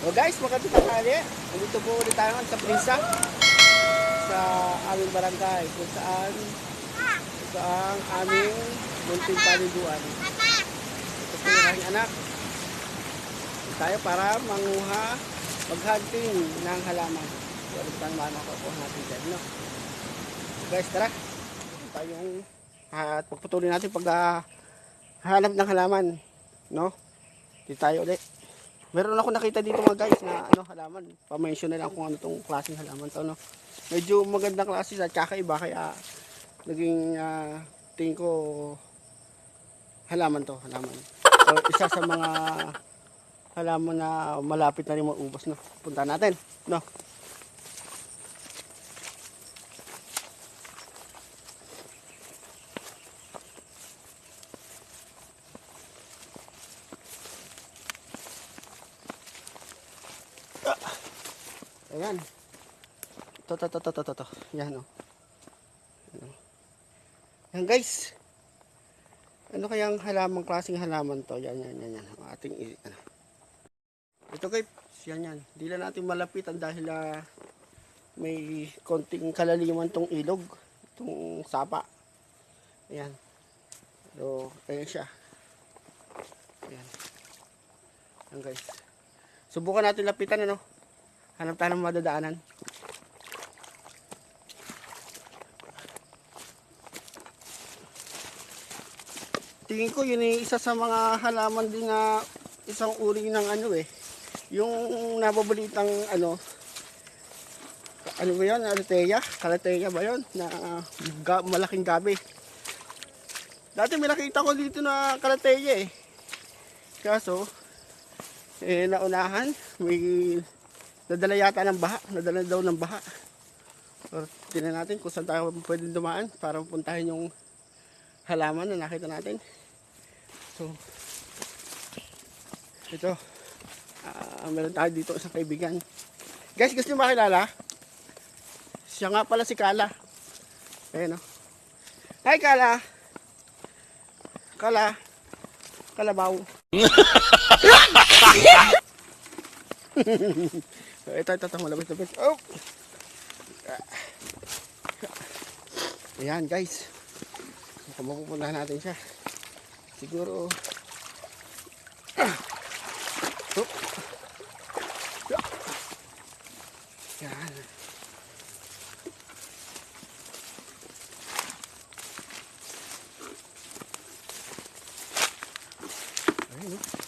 So guys, magandang tanghali. Nandito po ulit tayo sa Prisa sa aming barangay kung saan kung saan aming munting paliguan. Ito po yung anak. Ito tayo para manguha, maghunting ng halaman. Wala tayong mamakukuha natin dyan, no? So guys, tara. Ito tayong at pagpatuloy natin pag ah, hanap ng halaman, no? Dito tayo ulit. Meron ako nakita dito mga guys na ano halaman. Pa-mention na lang kung ano tong klaseng halaman to no. Medyo magandang klase at kakaiba kaya naging ah, tingin ko halaman to, halaman. So, isa sa mga halaman na malapit na rin maubos no. Punta natin, no. Ayan. To, to, to, to, to, to, to. Yan, o. Ayan, Yan, guys. Ano kayang halamang klaseng halaman to? Yan, yan, yan, yan. Ang ating, ano. Ito, guys. Yan, yan. Di lang natin malapitan dahil ah, may konting kalaliman tong ilog. Itong sapa. Ayan. So, ayan siya. Ayan. Ayan, guys. Subukan natin lapitan, ano? Hanap tayo ng madadaanan. Tingin ko yun eh, isa sa mga halaman din na isang uri ng ano eh. Yung nababalitang ano, ano ba yun? Alateya? Kalateya ba yun? Na ah, ga- malaking gabi. Dati may nakita ko dito na kalateya eh. Kaso, eh, naunahan, may nadala yata ng baha, nadala daw ng baha. So, tingnan natin kung saan tayo pwedeng dumaan para puntahin yung halaman na nakita natin. So, ito, ah meron tayo dito isang kaibigan. Guys, gusto nyo makilala? Siya nga pala si Kala. Ayan o. Hi Kala! Kala! Kalabaw. Ito, ito, ito, malabas, labas. Oh! Ayan, guys. Kung mapupuntahan natin siya. Siguro, ah. Oh. Yeah. Yan. Ayun, oh.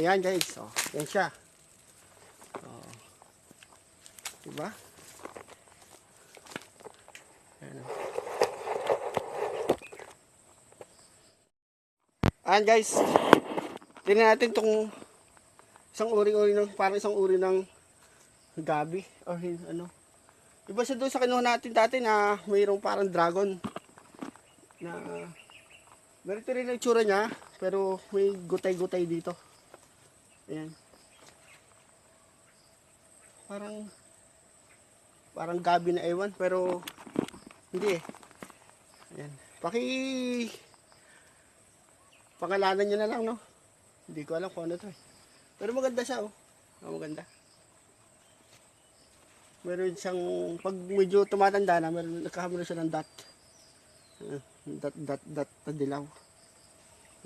Ayan guys, oh, yan siya. Oh. Diba? Ayan. oh. Ayan guys. Tingnan natin tong isang uri-uri ng parang isang uri ng gabi or ano. Iba siya doon sa kinuha natin dati na mayroong parang dragon na ganito rin ang itsura niya pero may gutay-gutay dito. Ayan. Parang parang gabi na ewan pero hindi eh. Ayan. Paki pangalanan niyo na lang no. Hindi ko alam kung ano to eh. Pero maganda siya oh. Oh, maganda. Meron siyang pag medyo tumatanda na, meron nagkakamero siya ng dot. Ah, dot dot dot na dilaw.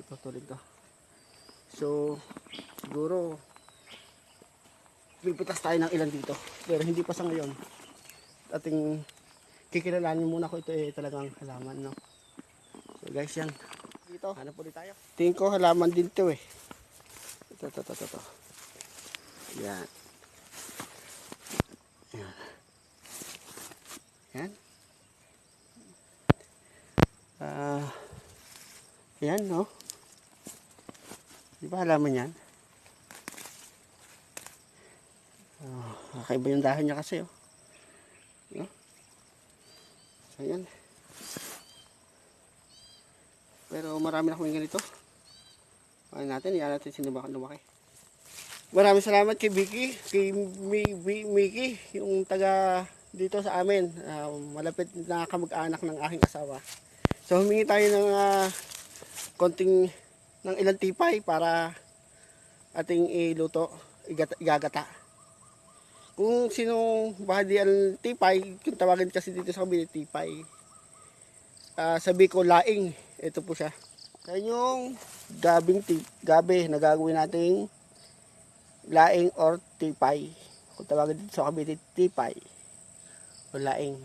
Ito tulad to. So, siguro pipitas tayo ng ilan dito. Pero hindi pa sa ngayon. Ating kikilalanin muna ko ito eh talagang halaman, no? So guys, yan. Dito, hanap ulit tayo. Tingin ko halaman din to eh. Ito, ito, ito, ito. Yan. Yan. Yan. Ah, yan, no? Di ba halaman yan? Oh, kakaiba yung dahon niya kasi, oh. No? So, yan. Pero marami na akong ganito. ano natin, yan natin sinubak lumaki. Maraming salamat kay Vicky, kay Mi, Mi, Mickey, yung taga dito sa amin. Ah, malapit na kamag-anak ng aking asawa. So humingi tayo ng ah, konting ng ilang tipay para ating iluto, igagata. Kung sinong bahadi ang tipay, kung tawagin kasi dito sa kabila tipay, ah, sabi ko laing, ito po siya. Yan yung gabing tip, gabi na gagawin nating laing or tipay. Kung tawagin dito sa kabila tipay o laing.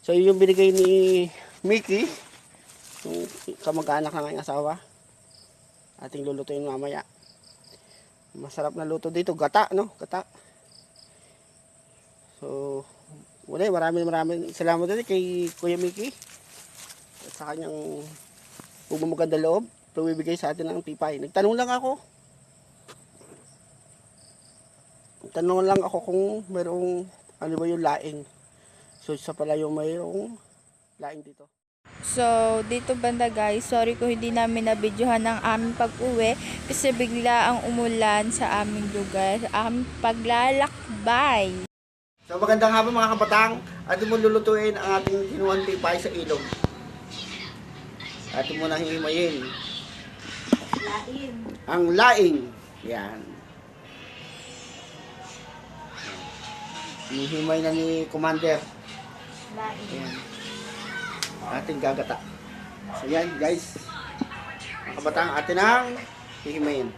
So yun yung binigay ni Mickey, yung kamag-anak ng asawa. Ating lulutuin mamaya. Masarap na luto dito, gata, no? Gata. So, wala, maraming maraming salamat din kay Kuya Mickey at sa kanyang pumamaganda loob bibigay sa atin ng tipay. Nagtanong lang ako. Tanong lang ako kung mayroong ano ba yung laing. So, isa pala yung mayroong laing dito. So, dito banda guys, sorry kung hindi namin nabidyohan ang aming pag-uwi kasi bigla ang umulan sa aming lugar, sa aming paglalakbay. So magandang hapon mga kabatang. Atin mo lulutuin ang ating kinuhan tipay sa ilog. Atin mo nang hihimayin. Lain. Ang laing. Yan. Hihimay na ni Commander. Lain. Yan. Ating gagata. So yan guys. Mga kabatang atin ang hihimayin.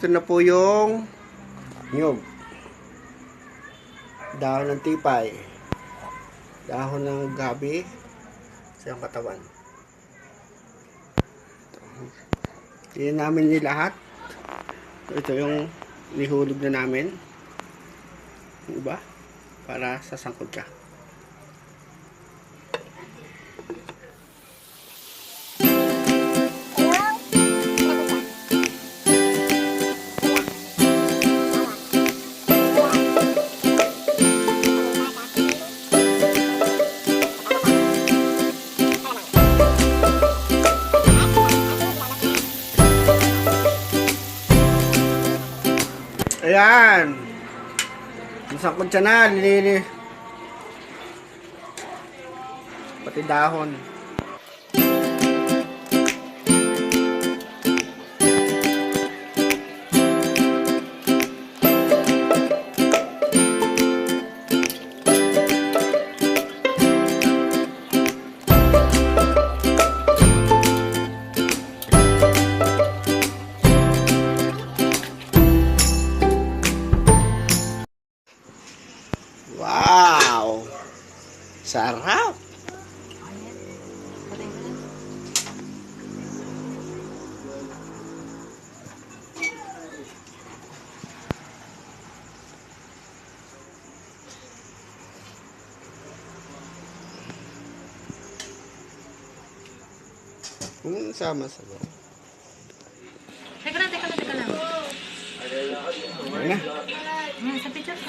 Ito na po yung nyug. Dahon ng tipay. Dahon ng gabi sa iyong katawan. Ito. namin ni lahat. Ito yung nihulog na namin. Yung iba? Para sa sangkot ka. Ayan. Masangkot siya na. Lili. Pati dahon. Kung sama sa loob. Teka lang, teka lang, teka lang. Ano na? Hmm, sa picture.